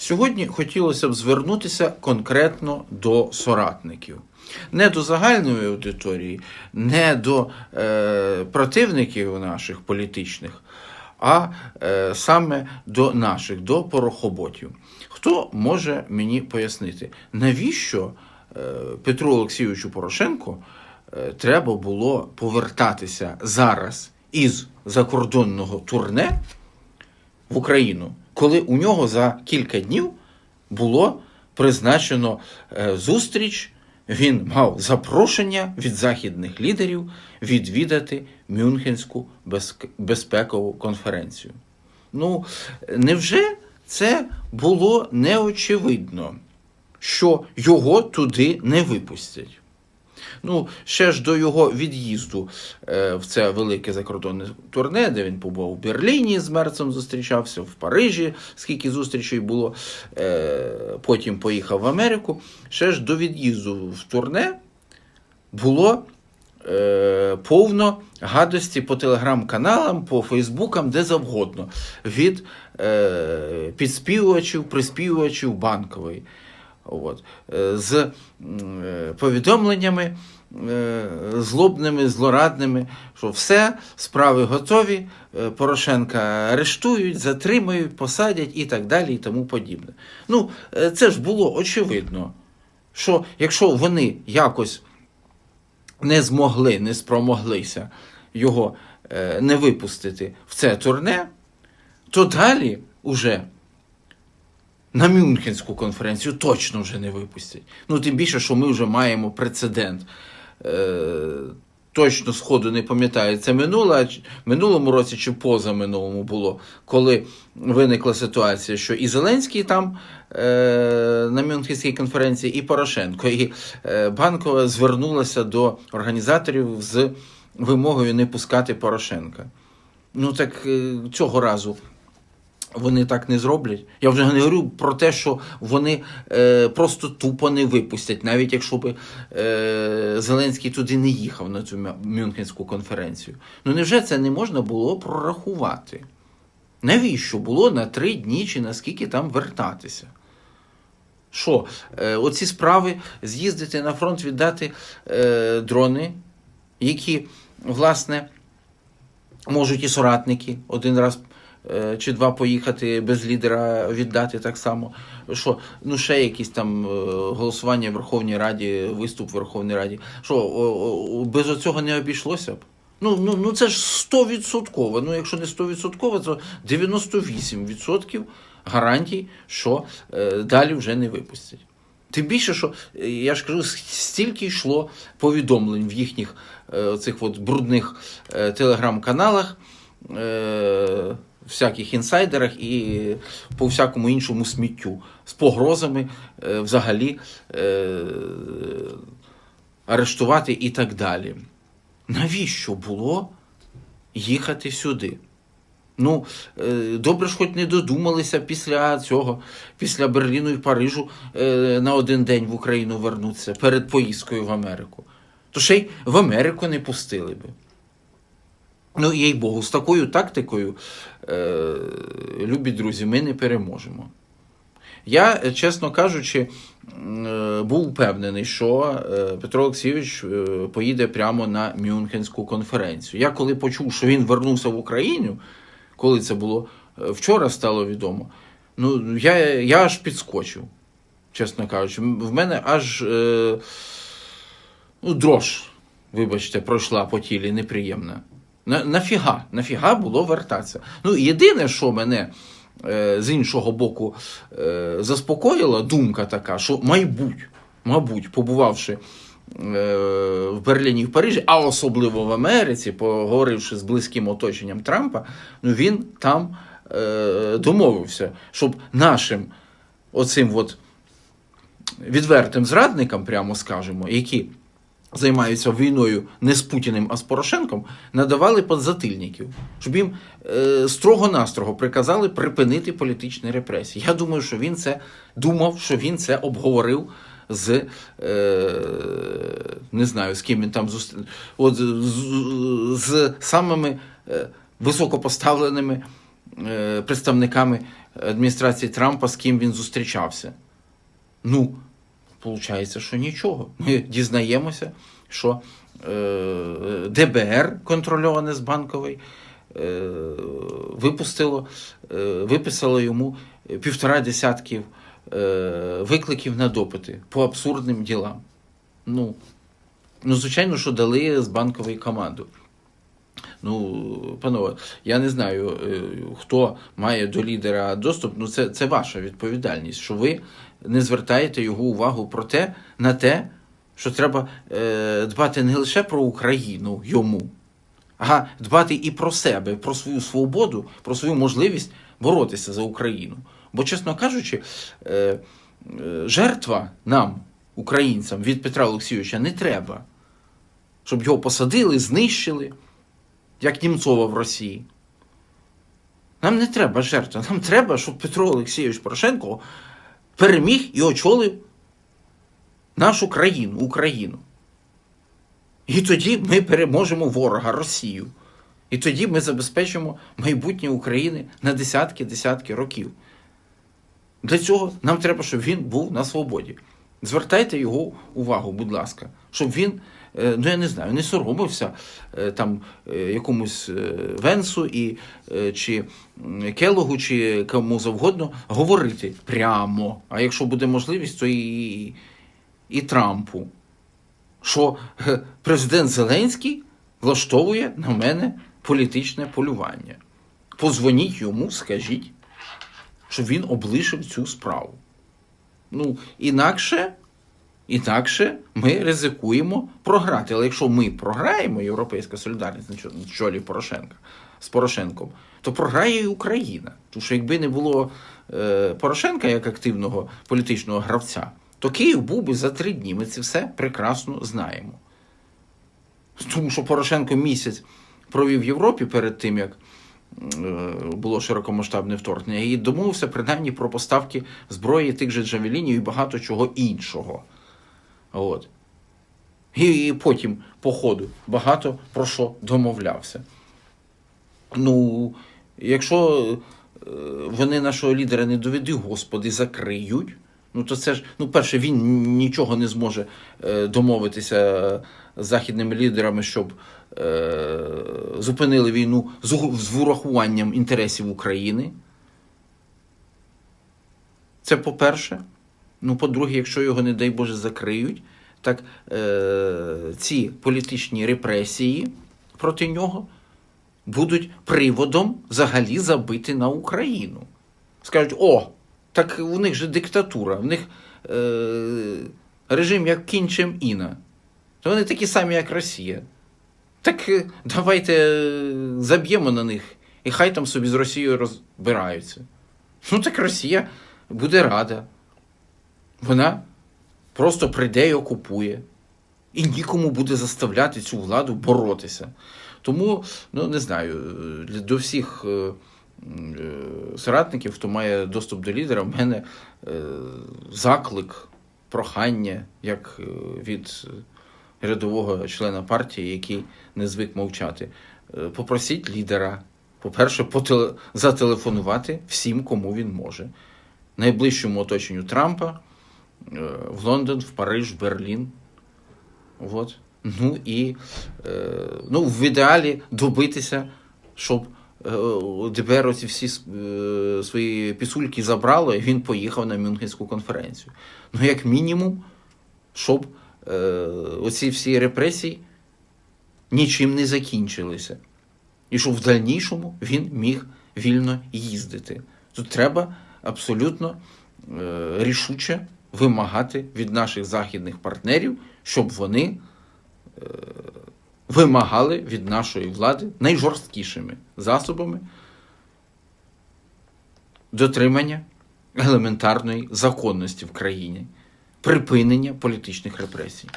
Сьогодні хотілося б звернутися конкретно до соратників. Не до загальної аудиторії, не до е, противників наших політичних, а е, саме до наших, до порохоботів. Хто може мені пояснити, навіщо е, Петру Олексійовичу Порошенку е, треба було повертатися зараз із закордонного турне в Україну, коли у нього за кілька днів було призначено е, зустріч. Він мав запрошення від західних лідерів відвідати Мюнхенську безпекову конференцію. Ну, невже це було неочевидно, що його туди не випустять? Ну, ще ж до його від'їзду е, в це велике закордонне турне, де він побував у Берліні з Мерцем зустрічався, в Парижі, скільки зустрічей було, е, потім поїхав в Америку. Ще ж до від'їзду в турне було е, повно гадості по телеграм-каналам, по Фейсбукам, де завгодно, від е, підспівувачів, приспівувачів банкової. От. Е, З е, повідомленнями е, злобними, злорадними, що все, справи готові, Порошенка арештують, затримають, посадять і так далі, і тому подібне. Ну, це ж було очевидно, що якщо вони якось не змогли, не спромоглися його не випустити в це турне, то далі уже на Мюнхенську конференцію точно вже не випустять. Ну, тим більше, що ми вже маємо прецедент. Е, точно сходу не пам'ятаю, це минуло, минулому році чи позаминулому було, коли виникла ситуація, що і Зеленський там е, на Мюнхенській конференції, і Порошенко. І е, Банкова звернулася до організаторів з вимогою не пускати Порошенка. Ну так е, цього разу вони так не зроблять. Я вже не говорю про те, що вони е, просто тупо не випустять, навіть якщо б е, Зеленський туди не їхав на цю Мюнхенську конференцію. Ну невже це не можна було прорахувати? Навіщо було на три дні чи наскільки там вертатися? Що, е, оці справи з'їздити на фронт, віддати е, дрони, які, власне, можуть і соратники один раз чи два поїхати без лідера віддати так само. Що, ну ще якісь там е, голосування в Верховній Раді, виступ в Верховній Раді. Що, без оцього не обійшлося б? Ну, ну, ну це ж 100%. Ну, якщо не 100%, то 98% гарантій, що е, далі вже не випустять. Тим більше, що е, я ж кажу, стільки йшло повідомлень в їхніх е, цих от брудних е, телеграм-каналах, е, всяких інсайдерах і по всякому іншому сміттю з погрозами е, взагалі е, арештувати і так далі. Навіщо було їхати сюди? Ну, е, добре ж хоч не додумалися після цього, після Берліну і Парижу на один день в Україну вернутися перед поїздкою в Америку. То ще й в Америку не пустили би. Ну, їй Богу, з такою тактикою, е, любі друзі, ми не переможемо. Я, е, чесно кажучи, е, був впевнений, що е, Петро Олексійович поїде прямо на Мюнхенську конференцію. Я коли почув, що він вернувся в Україну, коли це було вчора, стало відомо, ну, я, я аж підскочив, чесно кажучи. В мене аж е, ну, дрож, вибачте, пройшла по тілі неприємна. На, нафіга? Нафіга було вертатися? Ну, єдине, що мене е, з іншого боку е, заспокоїла думка така, що майбуть, мабуть, побувавши е, в Берліні і в Парижі, а особливо в Америці, поговоривши з близьким оточенням Трампа, ну він там е, домовився, щоб нашим оцим от відвертим зрадникам, прямо скажемо, які займаються війною не з Путіним, а з Порошенком, надавали подзатильників, щоб їм е, строго-настрого приказали припинити політичні репресії. Я думаю, що він це думав, що він це обговорив з е, не знаю, з ким він там зустрі... От, з, з, з самими е, високопоставленими е, представниками адміністрації Трампа, з ким він зустрічався. Ну, виходить, що нічого. Ми дізнаємося, що е, ДБР, контрольоване з банкової, е, випустило, е, виписало йому півтора десятків викликів на допити по абсурдним ділам. Ну, ну, звичайно, що дали з банкової команду. Ну, панове, я не знаю, хто має до лідера доступ. Ну, це, це ваша відповідальність, що ви не звертаєте його увагу про те, на те, що треба е, дбати не лише про Україну йому, а дбати і про себе, про свою свободу, про свою можливість боротися за Україну. Бо, чесно кажучи, е, е, жертва нам, українцям, від Петра Олексійовича не треба, щоб його посадили, знищили як Німцова в Росії. Нам не треба жертва. Нам треба, щоб Петро Олексійович Порошенко переміг і очолив нашу країну, Україну. І тоді ми переможемо ворога Росію. І тоді ми забезпечимо майбутнє України на десятки-десятки років. Для цього нам треба, щоб він був на свободі. Звертайте його увагу, будь ласка, щоб він, е, ну я не знаю, не соромився е, там е, якомусь Венсу і, чи Келогу, чи кому завгодно говорити прямо. А якщо буде можливість, то і, і Трампу. Що президент Зеленський влаштовує на мене політичне полювання. Позвоніть йому, скажіть, щоб він облишив цю справу. Ну, інакше, інакше ми ризикуємо програти. Але якщо ми програємо Європейська солідарність на чолі Порошенка з Порошенком, то програє і Україна. Тому що якби не було е, Порошенка як активного політичного гравця, то Київ був би за три дні. Ми це все прекрасно знаємо. Тому що Порошенко місяць провів в Європі перед тим, як було широкомасштабне вторгнення, і домовився принаймні про поставки зброї тих же джавелінів і багато чого іншого. От. І, і потім, по ходу, багато про що домовлявся. Ну, якщо е, вони нашого лідера не доведи, Господи, закриють. Ну, то це ж, ну, перше, він нічого не зможе е, домовитися з західними лідерами, щоб е, зупинили війну з, урахуванням інтересів України. Це по-перше. Ну, по-друге, якщо його, не дай Боже, закриють, так е, ці політичні репресії проти нього будуть приводом взагалі забити на Україну. Скажуть, о, так у них же диктатура, в них е, режим як кінчем Іна. То вони такі самі, як Росія. Так е, давайте е, заб'ємо на них, і хай там собі з Росією розбираються. Ну так Росія буде рада. Вона просто прийде і окупує. І нікому буде заставляти цю владу боротися. Тому, ну не знаю, е, до всіх соратників, хто має доступ до лідера, в мене заклик, прохання, як від рядового члена партії, який не звик мовчати. Е, Попросіть лідера, по-перше, потеле- зателефонувати всім, кому він може. Найближчому оточенню Трампа, е, в Лондон, в Париж, в Берлін. От. Ну і е, ну, в ідеалі добитися, щоб ДБР оці всі свої пісульки забрало, і він поїхав на Мюнхенську конференцію. Ну, як мінімум, щоб оці всі репресії нічим не закінчилися. І щоб в дальнішому він міг вільно їздити. Тут треба абсолютно е, рішуче вимагати від наших західних партнерів, щоб вони е, вимагали від нашої влади найжорсткішими засобами дотримання елементарної законності в країні, припинення політичних репресій.